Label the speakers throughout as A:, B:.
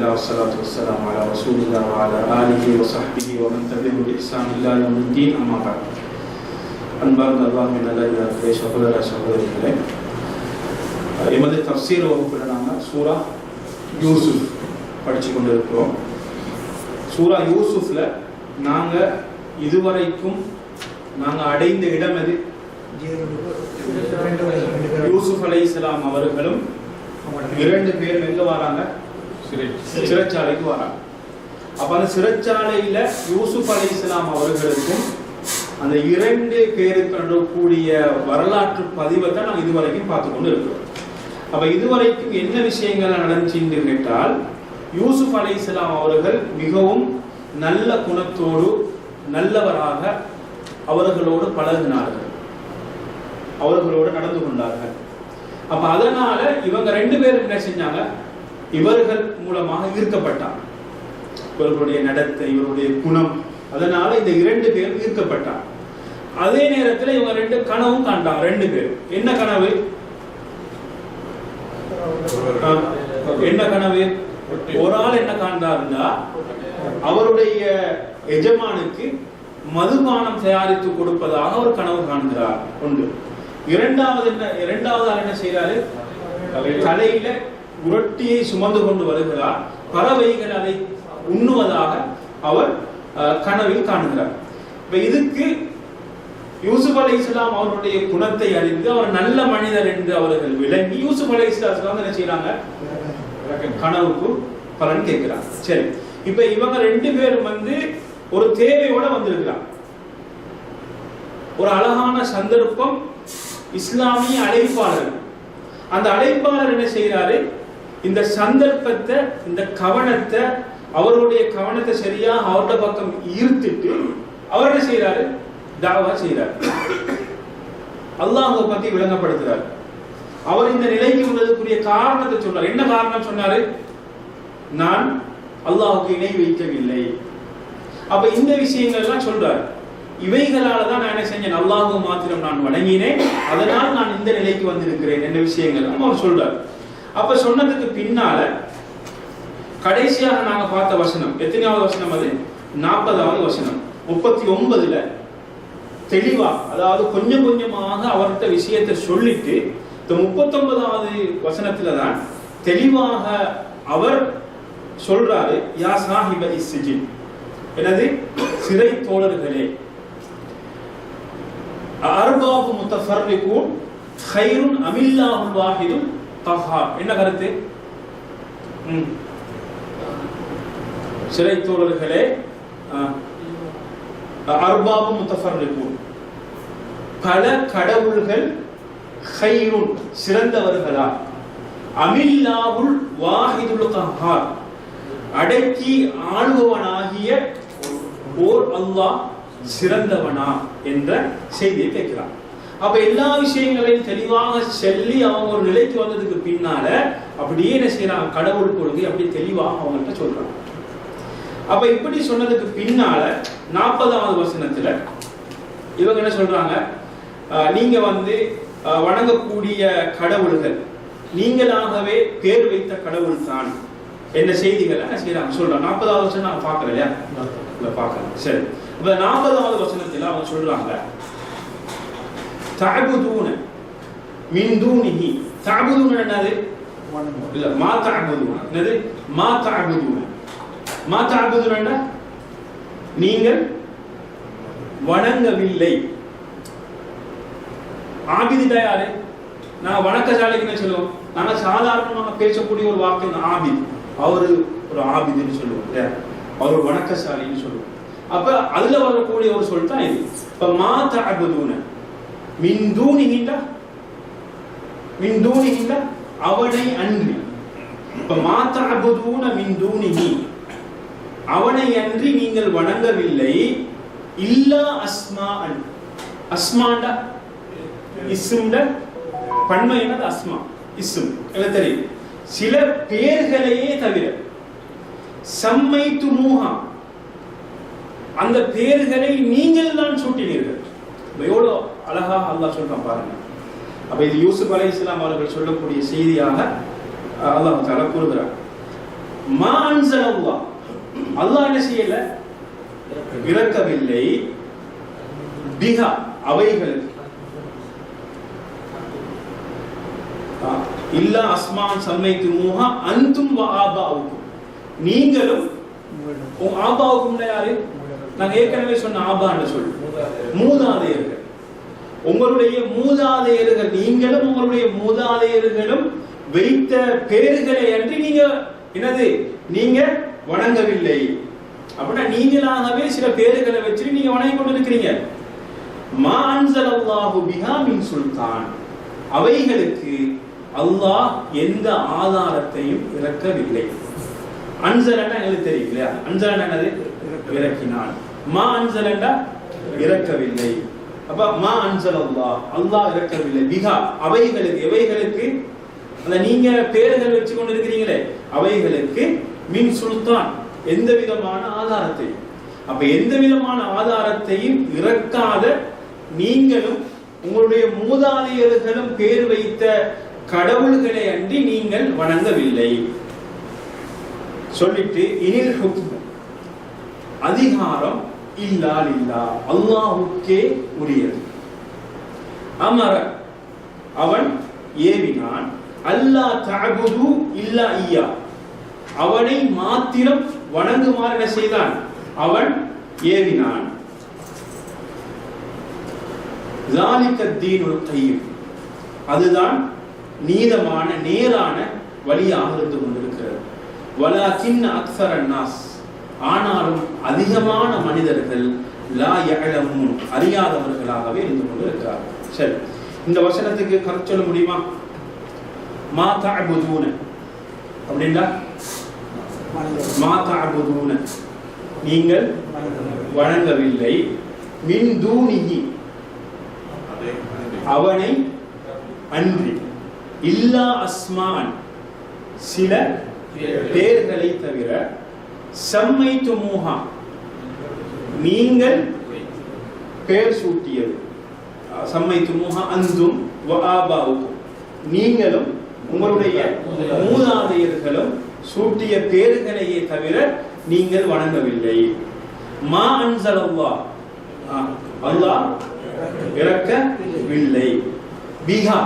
A: لله والصلاة والسلام على رسول الله وعلى آله وصحبه ومن تبعه بإحسان إلى يوم الدين أما بعد அன்பார்ந்த அல்லாஹின் நல்ல சகோதர சகோதரிகளே எமது தப்சீர் வகுப்பில் நாங்கள் சூரா யூசுப் படித்து கொண்டு இருக்கிறோம் சூரா யூசுஃப்ல நாங்கள் இதுவரைக்கும் நாங்கள் அடைந்த இடம் எது யூசுப் அலை இஸ்லாம் அவர்களும் இரண்டு பேரும் எங்க வராங்க சிறைச்சாலைக்கு வராங்க. அப்ப அந்த சிறைச்சாலையில யூசுப் அலி இஸ்லாம் அவர்களுக்கும் அந்த இரண்டு பேருக்கு கூடிய வரலாற்று பதிவை தான் நாங்கள் இதுவரைக்கும் பார்த்து கொண்டு இருக்கிறோம். அப்ப இதுவரைக்கும் என்ன விஷயங்கள் நடந்துச்சுன்னு கேட்டால் யூசுப் அலி இஸ்லாம் அவர்கள் மிகவும் நல்ல குணத்தோடு நல்லவராக அவர்களோடு பழகினார்கள். அவர்களோடு நடந்து கொண்டார்கள். அப்ப அதனால இவங்க ரெண்டு பேரும் என்ன செஞ்சாங்க? இவர்கள் மூலமாக ஈர்க்கப்பட்டாங்க இவர்களுடைய நடத்தை இவருடைய குணம் அதனால இந்த இரண்டு பேரும் ஈர்க்கப்பட்டாங்க அதே நேரத்தில் இவங்க ரெண்டு கனவும் காண்டாங்க ரெண்டு பேரும். என்ன கனவு? என்ன கனவு? ஒரு ஆள் என்ன காண்றாருன்னா அவருடைய எஜமானுக்கு மதுபானம் தயாரித்து கொடுப்பதாக ஒரு கனவு காண்கிறார். ஒன்று இரண்டாவது என்ன இரண்டாவது ஆள் என்ன செய்யறாரு தலையில உரட்டியை சுமந்து கொண்டு வருகிறார். பறவைகள் அதை உண்ணுவதாக அவர் கனவில் காணுகிறார். இப்ப இதுக்கு யூசுப் அலை இஸ்லாம் அவருடைய குணத்தை அறிந்து அவர் நல்ல மனிதர் என்று அவர்கள் விளங்கி யூசுப் அலை இஸ்லாம் என்ன செய்யறாங்க கனவுக்கு பலன் கேட்கிறாங்க சரி. இப்ப இவங்க ரெண்டு பேரும் வந்து ஒரு தேவையோட வந்திருக்கிறாங்க. ஒரு அழகான சந்தர்ப்பம் இஸ்லாமிய அழைப்பாளர் அந்த அழைப்பாளர் என்ன செய்யறாரு இந்த சந்தர்ப்பத்தை இந்த கவனத்தை அவருடைய கவனத்தை சரியா அவரோட பக்கம் ஈர்த்துட்டு அவர் என்ன செய்யறாரு தாவா செய்யறாரு அல்லாஹை பத்தி விளங்கப்படுத்துறாரு. அவர் இந்த நிலைக்கு உள்ளதுக்குரிய காரணத்தை சொன்னார் என்ன காரணம் சொன்னாரு? நான் அல்லாஹுக்கு இணை வைக்கவில்லை. அப்ப இந்த விஷயங்கள் எல்லாம் சொல்றாரு. இவைகளால தான் நான் என்ன செஞ்சேன்? அல்லாஹு மாத்திரம் நான் வணங்கினேன். அதனால் நான் இந்த நிலைக்கு வந்திருக்கிறேன். என்ன விஷயங்கள்? அவர் சொல்றார். அப்ப சொன்னதுக்கு பின்னால கடைசியாக நாங்க பார்த்த வசனம் எத்தனையாவது வசனம் அது? நாற்பதாவது வசனம். முப்பத்தி ஒன்பதுல தெளிவா அதாவது கொஞ்சம் கொஞ்சமாக அவர்கிட்ட விஷயத்தை சொல்லிட்டு இந்த முப்பத்தொன்பதாவது வசனத்துல தான் தெளிவாக அவர் சொல்றாரு யா சாஹிபதி சிஜின் எனது சிறை தோழர்களே. அர்பாபு முத்தஃபர்ரிகூன் ஹைருன் அமில்லாஹுல் வாஹிதும் கஹார் என்ன கருத்து? சிறை தோழர்களே அர்பாபு முத்தஃபர்ரிகூன். பல கடவுள்கள் ஹைருன் சிறந்தவர்களா? அமில்லாவுல் வாஹிதுல் கஹார். அடக்கி ஆளுபவனாகிய ஓர் அல்லாஹ் சிறந்தவனா என்ற செய்தியை கேட்கிறான். அப்ப எல்லா விஷயங்களையும் தெளிவாக சொல்லி அவங்க ஒரு நிலைக்கு வந்ததுக்கு பின்னால அப்படியே என்ன செய்யறாங்க? கடவுள் கொள்கை அப்படி தெளிவாக அவங்கள்ட்ட சொல்றாங்க. அப்ப இப்படி சொன்னதுக்கு பின்னால நாற்பதாவது வசனத்துல இவங்க என்ன சொல்றாங்க? நீங்க வந்து வணங்கக்கூடிய கடவுள்கள் நீங்களாகவே பேர் வைத்த கடவுள் தான் என்ன செய்திகள்? செய்யறாங்க? சொல்றாங்க. நாற்பதாவது வருஷம் நான் பாக்குறேன் இல்லையா? பார்க்கலாம் சரி. இப்ப நாற்பதாவது வசனத்தில் அவங்க சொல்றாங்க தஅபுதூன மின் தூனிஹி தஅபுதூன என்னது? இல்ல மா தஅபுதூன என்னது? மா தஅபுதூன மா தஅபுதூன நீங்கள் வணங்கவில்லை. ஆபிதிதா யாரு? நான் வணக்கசாலைக்கு என்ன சொல்லுவோம் நாங்க சாதாரணமாக பேசக்கூடிய ஒரு வாக்கு ஆபித். அவரு ஒரு ஆபிதுன்னு சொல்லுவோம் அவர் ஒரு வணக்கசாலின்னு சொல்லுவோம். அப்ப அதுல வரக்கூடிய ஒரு சொல் தான் இது. இப்ப மா தஅபுதூன மின் தூணிகின்ற மின் அவனை அன்றி இப்ப மா தஅபுதூன அவனை அன்றி நீங்கள் வணங்கவில்லை இல்லா அஸ்மா அன் அஸ்மாண்டா இஸ்முண்ட பன்மை என்னது அஸ்மா இஸ்ம் எனக்கு தெரியும் சில பேர்களையே தவிர சம்மை துமூஹா அந்த பேர்களை நீங்கள் தான் சூட்டினீர்கள் எவ்வளோ அழகா அல்லாஹ் சொல்றான் பாருங்க. அப்ப இது யூசுப் அலை இஸ்லாம் அவர்கள் சொல்லக்கூடிய செய்தியாக அல்லாஹ் தாலா கூறுகிறார். மா அல்லாஹ் என்ன செய்யல? இறக்கவில்லை பிஹா அவைகளுக்கு இல்லா அஸ்மான் சம்மைக்கு மூஹா அந்தும் ஆபாவுக்கும். நீங்களும் உங்க ஆபாவுக்கும் யாரு? நாங்க ஏற்கனவே சொன்ன ஆபான்னு சொல்லு. மூதாதையர்கள் உங்களுடைய மூதாதையர்கள் நீங்களும் உங்களுடைய மூதாதையர்களும் வைத்த பேர்களை அன்றி நீங்க என்னது? நீங்க வணங்கவில்லை. அப்படின்னா நீங்களாகவே சில பேர்களை வச்சு நீங்க வணங்கி கொண்டிருக்கிறீங்க. மா அல்லாஹு பிஹா மின் சுல்தான். அவைகளுக்கு அல்லாஹ் எந்த ஆதாரத்தையும் இறக்கவில்லை. அன்சலன்னா எங்களுக்கு தெரியும் இல்லையா? அன்சலன் என்னது? இறக்கினான். மா அன்சலண்டா இறக்கவில்லை. அப்ப மா அன்சல் அல்லா அல்லாஹ் இறக்கவில்லை. பிகா அவைகளுக்கு எவைகளுக்கு? அந்த நீங்க பேர்கள் வச்சு கொண்டு இருக்கிறீங்களே அவைகளுக்கு மின் சுல்தான் எந்த விதமான ஆதாரத்தையும். அப்ப எந்த விதமான ஆதாரத்தையும் இறக்காத நீங்களும் உங்களுடைய மூதாதையர்களும் பேர் வைத்த கடவுள்களை அன்றி நீங்கள் வணங்கவில்லை. சொல்லிட்டு இனில் அதிகாரம் இல்லா இல்லா அல்லாஹுக்கே உரியது. அமர. அவன் ஏவினான். அல்லா தகுது இல்லா ஐயா அவனை மாத்திரம் வணங்குமாறு என்ன செய்தான்? அவன் ஏவினான். அதுதான் நீதமான நேரான வழியாக இருந்து கொண்டிருக்கிறது. வலாக்கின் அக்சர் அன்னாஸ் ஆனாலும் அதிகமான மனிதர்கள் லா யஅலமூன் அறியாதவர்களாகவே இருந்து கொண்டிருக்கிறார்கள். சரி. இந்த வசனத்துக்கு கருத்து சொல்ல முடியுமா? மா தஅபுதூன. அப்படின்னா மா தஅபுதூன. நீங்கள் வணங்கவில்லை. மின் தூனிஹி அவனை அன்றி. இல்லா அஸ்மான். சில பேர்களை. தவிர செம்மை துமூஹா நீங்கள் பேர் சூட்டியது. செம்மை துமூஹா அந்தும் வ ஆபாவுக்கும். நீங்களும் உங்களுடைய மூதாதையர்களும் சூட்டிய பேர்களையே தவிர நீங்கள் வணங்கவில்லை. மா அன்சலவ்வா அல்லாஹ் இறக்கவில்லை. பிஹா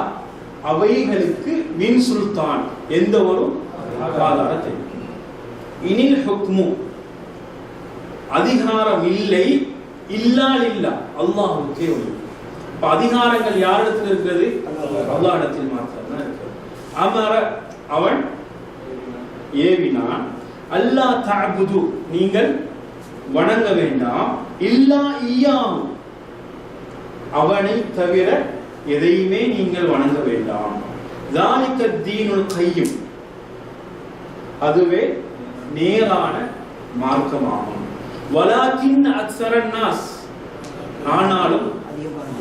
A: அவைகளுக்கு மின் சுல்தான் எந்த ஒரு ஆதாரத்தை இனில் ஹுக்மு அதிகாரம் இல்லை இல்லால் இல்லா அல்லாஹுக்கே உண்டு. இப்போ அதிகாரங்கள் யாரிடத்தில் இருக்கிறது? அல்லா இடத்தில் மாத்திரம்தான் இருக்கிறது. அவன் ஏவினான். அல்லா தாபுது நீங்கள் வணங்க வேண்டாம். இல்லா இயாம் அவனை தவிர எதையுமே நீங்கள் வணங்க வேண்டாம். தாலிக்க தீனுள் கையும். அதுவே நேரான மார்க்கமாகும். வலாக்கின் அக்ஸரன் நாஸ். ஆனாலும்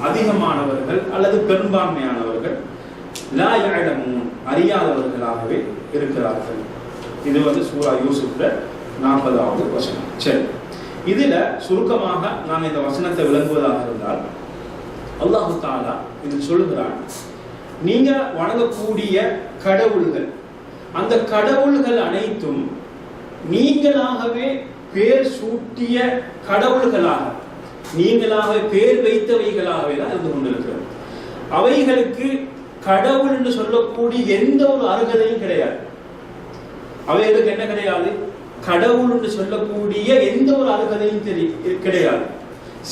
A: அதிகமானவர்கள் அல்லது பெரும்பான்மையானவர்கள் லா யஅலமூன் அறியாதவர்களாகவே இருக்கிறார்கள். இது வந்து சூரா யூசுப்ல நாற்பதாவது வசனம். சரி. இதுல சுருக்கமாக நாம் இந்த வசனத்தை விளங்குவதாக இருந்தால் அல்லாஹு தாலா இது சொல்லுகிறான் நீங்க வணங்கக்கூடிய கடவுள்கள் அந்த கடவுள்கள் அனைத்தும் நீங்களாகவே பேர் சூட்டிய கடவுள்களாக நீங்களாக பேர் வைத்தவைகளாகவே தான் இருந்து கொண்டிருக்கிறது. அவைகளுக்கு கடவுள் என்று சொல்லக்கூடிய எந்த ஒரு அருகதையும் கிடையாது. அவைகளுக்கு என்ன கிடையாது? கடவுள் என்று சொல்லக்கூடிய எந்த ஒரு அருகதையும் தெரி கிடையாது.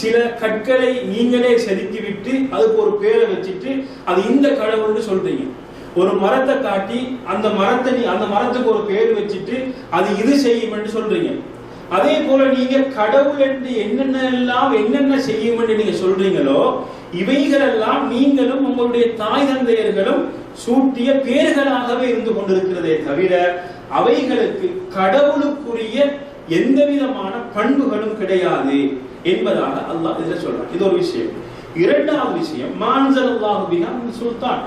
A: சில கற்களை நீங்களே செதுக்கி விட்டு அதுக்கு ஒரு பேரை வச்சுட்டு அது இந்த கடவுள்னு சொல்றீங்க. ஒரு மரத்தை காட்டி அந்த மரத்தை நீ அந்த மரத்துக்கு ஒரு பேர் வச்சுட்டு அது இது செய்யும் என்று சொல்றீங்க. அதே போல நீங்க கடவுள் என்று என்னென்ன எல்லாம் என்னென்ன செய்யும் என்று நீங்க சொல்றீங்களோ இவைகளெல்லாம் நீங்களும் உங்களுடைய தாய் தந்தையர்களும் சூட்டிய பேர்களாகவே இருந்து கொண்டிருக்கிறதே தவிர அவைகளுக்கு கடவுளுக்குரிய எந்த விதமான பண்புகளும் கிடையாது என்பதாக அல்லாஹ் இதை சொல்றான். இது ஒரு விஷயம். இரண்டாவது விஷயம் மான்சல் அல்லாஹு சுல்தான்.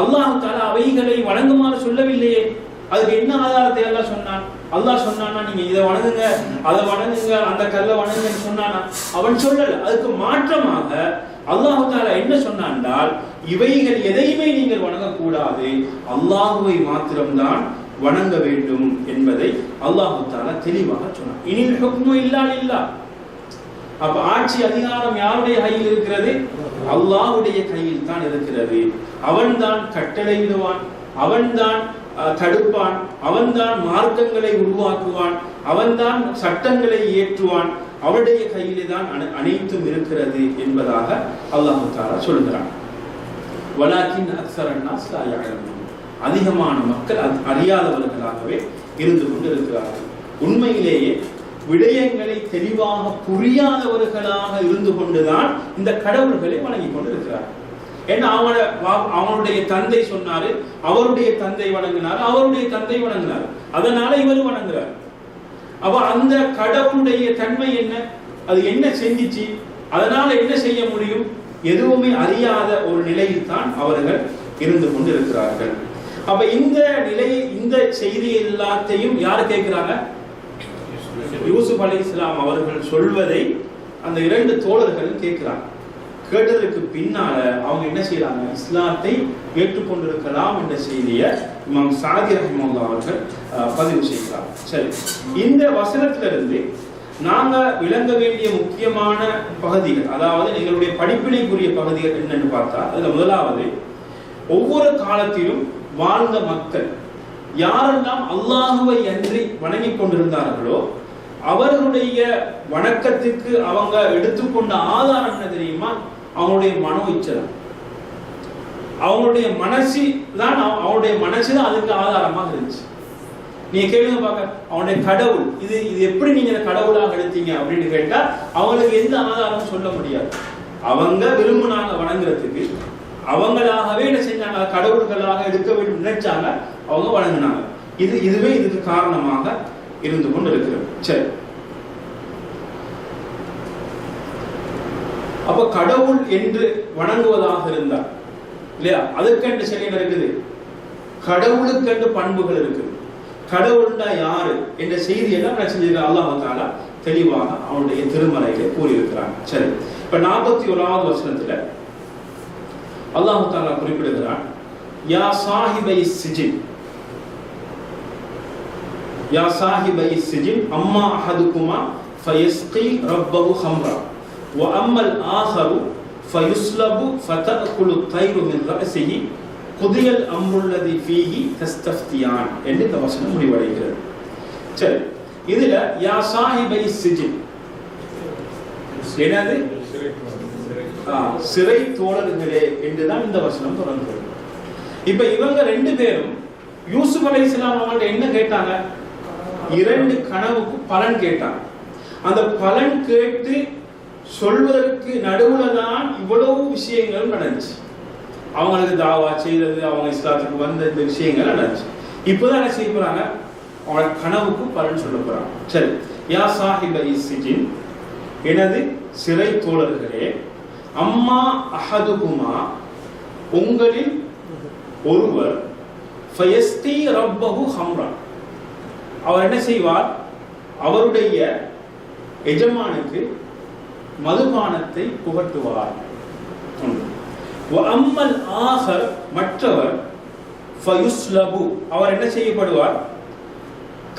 A: அல்லாஹ் தாலா அவைகளை வணங்குமாறு சொல்லவில்லையே. அதுக்கு என்ன ஆதாரத்தை எல்லாம் சொன்னான். அல்லாஹ் சொன்னானா நீங்க இதை வணங்குங்க அதை வணங்குங்க அந்த கல்லை வணங்குங்கன்னு சொன்னானா? அவன் சொல்லல. அதுக்கு மாற்றமாக அல்லாஹு தாலா என்ன சொன்னான்றால் இவைகள் எதையுமே நீங்கள் வணங்கக்கூடாது. அல்லாஹுவை மாத்திரம்தான் வணங்க வேண்டும் என்பதை அல்லாஹு தாலா தெளிவாக சொன்னான். இனில் ஹுக்மு இல்லா இல்லா அப்ப ஆட்சி அதிகாரம் யாருடைய கையில் இருக்கிறது? அல்லாஹ்வுடைய கையில் தான் இருக்கிறது. அவன்தான் கட்டளையிடுவான். அவன்தான் தான் தடுப்பான். அவன்தான் மார்க்கங்களை உருவாக்குவான். அவன்தான் சட்டங்களை இயற்றுவான். அவருடைய கையிலே தான் அனைத்தும் இருக்கிறது என்பதாக அல்லாஹு தாரா சொல்கிறான். வலாக்கின் அக்சரன்னாஸ் அதிகமான மக்கள் அது அறியாதவர்களாகவே இருந்து கொண்டிருக்கிறார்கள். உண்மையிலேயே விடயங்களை தெளிவாக புரியாதவர்களாக இருந்து கொண்டுதான் இந்த கடவுள்களை வணங்கி கொண்டிருக்கிறார்கள். ஏன்னா அவன வா- அவனுடைய தந்தை சொன்னாரு அவருடைய தந்தை வணங்கினார் அவருடைய தந்தை வணங்கினார். அதனால இவர் வணங்குறார். அப்ப அந்த கடவுளுடைய தன்மை என்ன? அது என்ன செஞ்சிச்சு? அதனால என்ன செய்ய முடியும்? எதுவுமே அறியாத ஒரு நிலையில் தான் அவர்கள் இருந்து கொண்டிருக்கிறார்கள். அப்ப இந்த நிலையை இந்த செய்தி எல்லாத்தையும் யார் கேட்கிறாங்க? யூசுப் அலி இஸ்லாம் அவர்கள் சொல்வதை அந்த இரண்டு தோழர்கள் கேட்கிறாங்க. கேட்டதற்கு பின்னால அவங்க என்ன செய்யறாங்க இஸ்லாத்தை ஏற்றுக்கொண்டிருக்கலாம் என்ற செய்தியை இமாம் சாதி ரஹ்மல்லா அவர்கள் பதிவு செய்கிறார். சரி. இந்த வசனத்திலிருந்து நாங்க விளங்க வேண்டிய முக்கியமான பகுதிகள் அதாவது எங்களுடைய படிப்பினைக்குரிய பகுதிகள் என்னன்னு பார்த்தா அதுல முதலாவது ஒவ்வொரு காலத்திலும் வாழ்ந்த மக்கள் யாரெல்லாம் அல்லாஹுவை அன்றி வணங்கி கொண்டிருந்தார்களோ அவர்களுடைய வணக்கத்துக்கு அவங்க எடுத்துக்கொண்ட ஆதாரம் என்ன தெரியுமா? அவங்களுடைய மனோ இச்சலம் அவங்களுடைய மனசு தான் அவனுடைய மனசு தான் அதுக்கு ஆதாரமாக இருந்துச்சு. நீங்க கேளுங்க பார்க்க அவனுடைய கடவுள் இது இது எப்படி நீங்க கடவுளாக எடுத்தீங்க அப்படின்னு கேட்டா அவங்களுக்கு எந்த ஆதாரமும் சொல்ல முடியாது. அவங்க விரும்பினாங்க வணங்குறதுக்கு அவங்களாகவே என்ன செஞ்சாங்க கடவுள்களாக எடுக்க வேண்டும் நினைச்சாங்க அவங்க வணங்கினாங்க. இது இதுவே இதுக்கு காரணமாக இருந்து கொண்டு இருக்கிறது சரி. அப்ப கடவுள் என்று வணங்குவதாக இருந்தார். இல்லையா? அதுக்கென்று சில இருக்குது. கடவுளுக்கென்று பண்புகள் இருக்குது. கடவுள்னா யாரு என்ற செய்தி எல்லாம் நான் செஞ்சிருக்க அல்லாஹ் தாலா தெளிவாக அவனுடைய திருமலையிலே கூறியிருக்கிறான். சரி. இப்ப நாற்பத்தி ஓராவது வசனத்துல அல்லாஹ் தாலா குறிப்பிடுகிறான் யா சாஹிபை சிஜின். யா சாஹிபை சிஜின் அம்மா அஹதுக்குமா ஃபயஸ்கி ரப்பவு ஹம்ரா. وأما الآخر فيسلب فتأكل الطير من رأسه قضي الأمر الذي فيه تستفتيان என்று இந்த வசனம் முடிவடைகிறது சரி இதுல யா சாஹிபை சிஜின் என்னது ஆ, சிறை தோழர்களே என்றுதான் இந்த வசனம் தொடர்கிறது இப்ப இவங்க ரெண்டு பேரும் யூசுப் அலை இஸ்லாம் அவங்கள்ட்ட என்ன கேட்டாங்க இரண்டு கனவுக்கு பலன் கேட்டாங்க அந்த பலன் கேட்டு சொல்வதற்கு நடுவுல தான் இவ்வளவு விஷயங்கள் நடந்துச்சு. அவங்களுக்கு தாவா செய்தது அவங்க இஸ்லாத்துக்கு வந்த இந்த விஷயங்கள் நடந்துச்சு. இப்போதான் என்ன செய்ய போறாங்க? அவங்க கனவுக்கு பலன் சொல்ல போறாங்க. சரி யா சாஹிப் சிஜின் எனது சிறை தோழர்களே அம்மா அஹதுகுமா உங்களில் ஒருவர் ஃபயஸ்தி ரப்பஹு ஹம்ரா. அவர் என்ன செய்வார்? அவருடைய எஜமானுக்கு மதுபானத்தை புகட்டுவார். அம்மல் ஆகர் மற்றவர் ஃபயுஸ்லபு. அவர் என்ன செய்யப்படுவார்?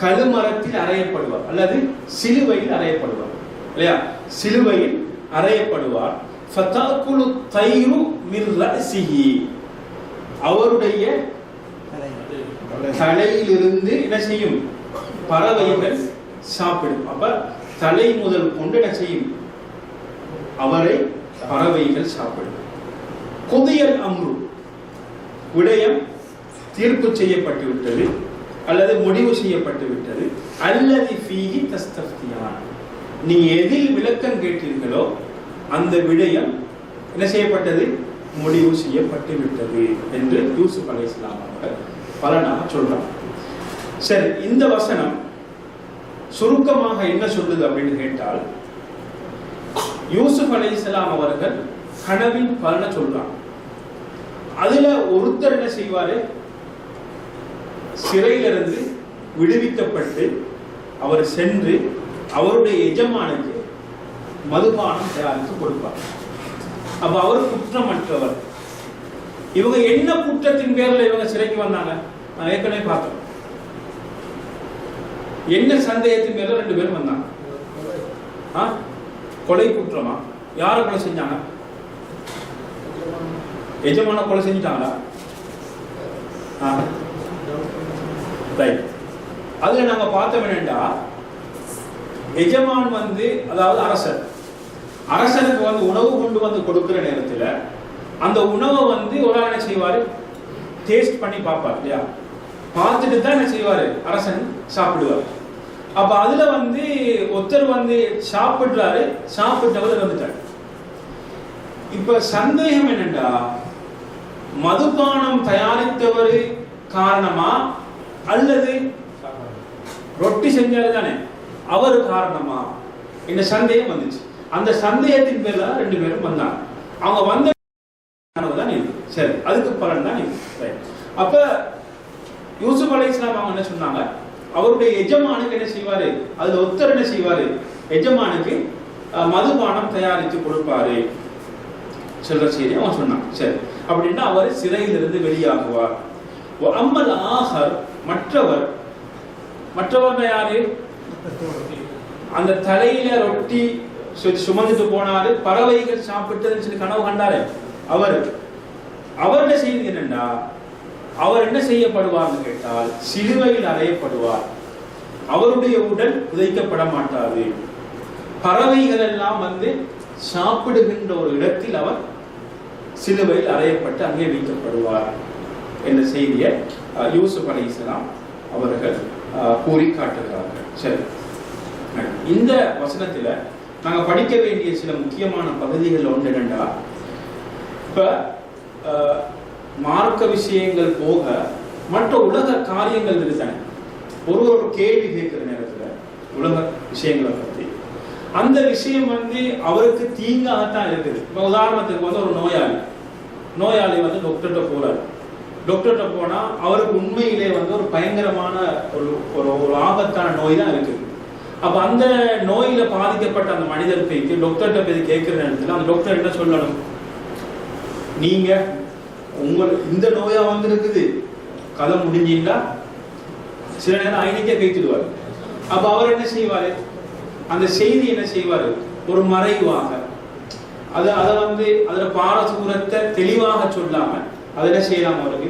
A: கழுமரத்தில் அறையப்படுவார். அல்லது சிலுவையில் அறையப்படுவார். இல்லையா? சிலுவையில் அறையப்படுவார். ஃபதாக்குலு தைரு மிர் ரஸிஹி அவருடைய தலையிலிருந்து என்ன செய்யும்? பறவைகள் சாப்பிடும். அப்ப தலை முதல் கொண்டு என்ன செய்யும்? அவரை பறவைகள் சாப்பிடும் குதியல் அம்ரு. விடயம் தீர்ப்பு செய்யப்பட்டு விட்டது அல்லது முடிவு செய்யப்பட்டு விட்டது அல்லது ஃபீஹி தஸ்தஃப்தியான். நீ எதில் விளக்கம் கேட்டீர்களோ அந்த விடயம் என்ன செய்யப்பட்டது? முடிவு செய்யப்பட்டு விட்டது என்று யூசுப் அலைஹிஸ்ஸலாம் அவர்கள் பலனாக சொல்றாங்க. சரி இந்த வசனம் சுருக்கமாக என்ன சொல்லுது அப்படின்னு கேட்டால் யூசுப் அலைஹிஸ்ஸலாம் அவர்கள் கனவின் பலனை சொல்றாங்க. அதுல ஒருத்தர் என்ன செய்வாரு? சிறையிலிருந்து விடுவிக்கப்பட்டு அவர் சென்று அவருடைய எஜமானுக்கு மதுபானம் தயாரித்து கொடுப்பார். அப்ப அவர் குற்றமற்றவர். இவங்க என்ன குற்றத்தின் பேர்ல இவங்க சிறைக்கு வந்தாங்க? நான் ஏற்கனவே பார்த்தோம் என்ன சந்தேகத்தின் மேல ரெண்டு பேரும் வந்தாங்க. கொலை குற்றமா? யாரை கொலை செஞ்சாங்க? எஜமான கொலை செஞ்சுட்டாங்களா? ஆ. ரைட் அதுல நாங்க பார்த்தோம் என்னென்னா எஜமான் வந்து அதாவது அரசர். அரசனுக்கு வந்து உணவு கொண்டு வந்து கொடுக்கிற நேரத்தில் அந்த உணவை வந்து ஒரு ஆள் என்ன செய்வார்? டேஸ்ட் பண்ணி பார்ப்பார் இல்லையா? பார்த்துட்டு தான் என்ன செய்வார்? அரசன் சாப்பிடுவார். அப்ப அதுல வந்து ஒருத்தர் வந்து சாப்பிடுறாரு சாப்பிட்டவர் இறந்துட்டார் இப்ப சந்தேகம் என்னண்டா? மதுபானம் தயாரித்தவர் காரணமா அல்லது ரொட்டி செஞ்சாரு தானே அவர் காரணமா? இந்த சந்தேகம் வந்துச்சு. அந்த சந்தேகத்தின் பேர்ல ரெண்டு பேரும் வந்தாங்க. அவங்க வந்த தான் இது. சரி அதுக்கு பலன் தான் இது. அப்ப யூசுப் அலை இஸ்லாம் அவங்க என்ன சொன்னாங்க? அவருடைய எஜமானுக்கு என்ன செய்வாரு? அதுல ஒருத்தர் என்ன செய்வாரு? எஜமானுக்கு மதுபானம் தயாரித்து கொடுப்பாரு. சொல்ற செய்தி அவன் சொன்னான். சரி. அப்படின்னா அவர் சிறையிலிருந்து வெளியாகுவார். அம்மல் ஆஹர் மற்றவர் மற்றவர் யாரு? அந்த தலையில ரொட்டி சு- சுமந்துட்டு போனாரு. பறவைகள் சாப்பிட்டதுன்னு சொல்லி கனவு கண்டாரு. அவர். அவருடைய செய்தி என்னன்னா அவர் என்ன செய்யப்படுவார்னு கேட்டால் சிலுவையில் அறையப்படுவார். அவருடைய உடல் புதைக்கப்பட மாட்டாது. பறவைகள் எல்லாம் வந்து சாப்பிடுகின்ற ஒரு இடத்தில் அவர் சிலுவையில் அறையப்பட்டு அங்கே வைக்கப்படுவார் என்ற செய்தியை யூசுப் அலி இஸ்லாம் அவர்கள் கூறி காட்டுகிறார்கள் சரி. இந்த வசனத்தில் நாங்கள் படிக்க வேண்டிய சில முக்கியமான பகுதிகள் ஒன்று என்னென்னா இப்போ மார்க்க விஷயங்கள் போக மற்ற உலக காரியங்கள் இருக்குதானே ஒரு ஒரு கேள்வி கேட்கிற நேரத்தில் உலக விஷயங்களை பற்றி அந்த விஷயம் வந்து அவருக்கு தீங்காகத்தான் இருக்குது. இப்போ உதாரணத்துக்கு வந்து ஒரு நோயாளி. நோயாளி வந்து டாக்டர்கிட்ட போகிறார் டாக்டர்கிட்ட போனால் அவருக்கு உண்மையிலே வந்து ஒரு பயங்கரமான ஒரு ஒரு ஒரு ஆபத்தான நோய் தான் இருக்குது. அப்போ அந்த நோயில் பாதிக்கப்பட்ட அந்த மனிதர் போய்க்கு டாக்டர்கிட்ட போய் கேட்குற நேரத்தில் அந்த டாக்டர் என்ன சொல்லணும்? நீங்கள் உங்களுக்கு இந்த நோயா வந்திருக்குது. கதை முடிஞ்சீங்களா சில நேரம் ஐநூக்கே கைத்திடுவார் அப்ப அவர் என்ன செய்வாரு? அந்த செய்தி என்ன செய்வாரு? ஒரு மறைவாக. அது அதை வந்து அதில் பாரசூரத்தை தெளிவாக சொல்லாம அதை என்ன செய்யலாம் அவருக்கு?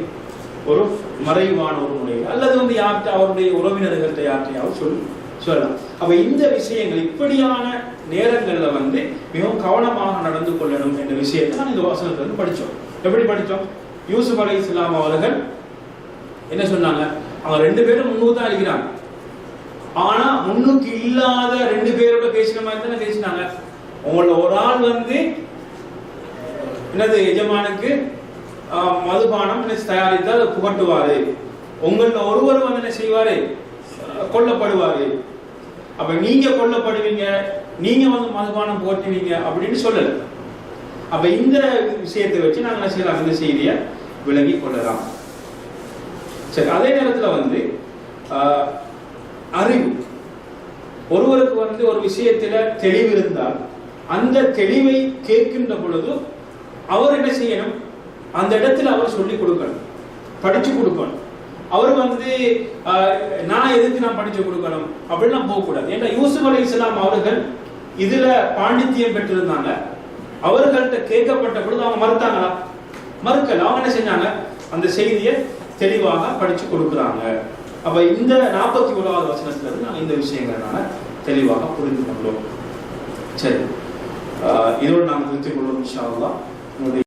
A: ஒரு மறைவான ஒரு முறையில் அல்லது வந்து யார்கிட்ட அவருடைய உறவினர்கள்ட்ட யார்கிட்டையாவது சொல்லு சொல்லலாம். அப்ப இந்த விஷயங்கள் இப்படியான நேரங்கள்ல வந்து மிகவும் கவனமாக நடந்து கொள்ளணும் என்ற விஷயத்தை நான் இந்த வசனத்துல இருந்து படிச்சோம். எப்படி படித்தோம்? யூசுப் அலி இஸ்லாம் அவர்கள் என்ன சொன்னாங்க? அவங்க ரெண்டு பேரும் முன்னூறு தான் அழிக்கிறாங்க ஆனா முன்னுக்கு இல்லாத ரெண்டு பேரோட பேசின மாதிரி தானே பேசினாங்க. உங்களோட ஒரு ஆள் வந்து என்னது எஜமானுக்கு மதுபானம் என்ன தயாரித்து அதை புகட்டுவாரு. உங்கள ஒருவர் வந்து என்ன செய்வாரு? கொல்லப்படுவாரு. அப்ப நீங்க கொல்லப்படுவீங்க நீங்க வந்து மதுபானம் போட்டுவீங்க அப்படின்னு சொல்லல. அப்ப இந்த விஷயத்தை வச்சு நாங்க என்ன செய்யலாம்? இந்த செய்தியை விலகி கொள்ளலாம். சரி அதே நேரத்துல வந்து அறிவு. ஒருவருக்கு வந்து ஒரு விஷயத்துல தெளிவு இருந்தால் அந்த தெளிவை கேட்கின்ற பொழுது அவர் என்ன செய்யணும்? அந்த இடத்துல அவர் சொல்லி கொடுக்கணும். படிச்சு கொடுக்கணும். அவர் வந்து நான் எதுக்கு நான் படிச்சு கொடுக்கணும்? அப்படிலாம் போகக்கூடாது. ஏன்னா யூசுப் அலி இஸ்லாம் அவர்கள் இதுல பாண்டித்தியம் பெற்றிருந்தாங்க. அவர்கள்ட்ட கேட்கப்பட்ட பொழுது அவங்க மறுத்தாங்களா? மறுக்கல. அவங்க என்ன செஞ்சாங்க? அந்த செய்தியை தெளிவாக படிச்சு கொடுக்குறாங்க. அப்ப இந்த நாற்பத்தி ஓராவது வசனத்துல இருந்து நாங்கள் இந்த விஷயங்களை தெளிவாக புரிந்து கொண்டோம். சரி. இதோடு நாங்கள் நிறுத்திக் கொள்வோம் இன்ஷா அல்லா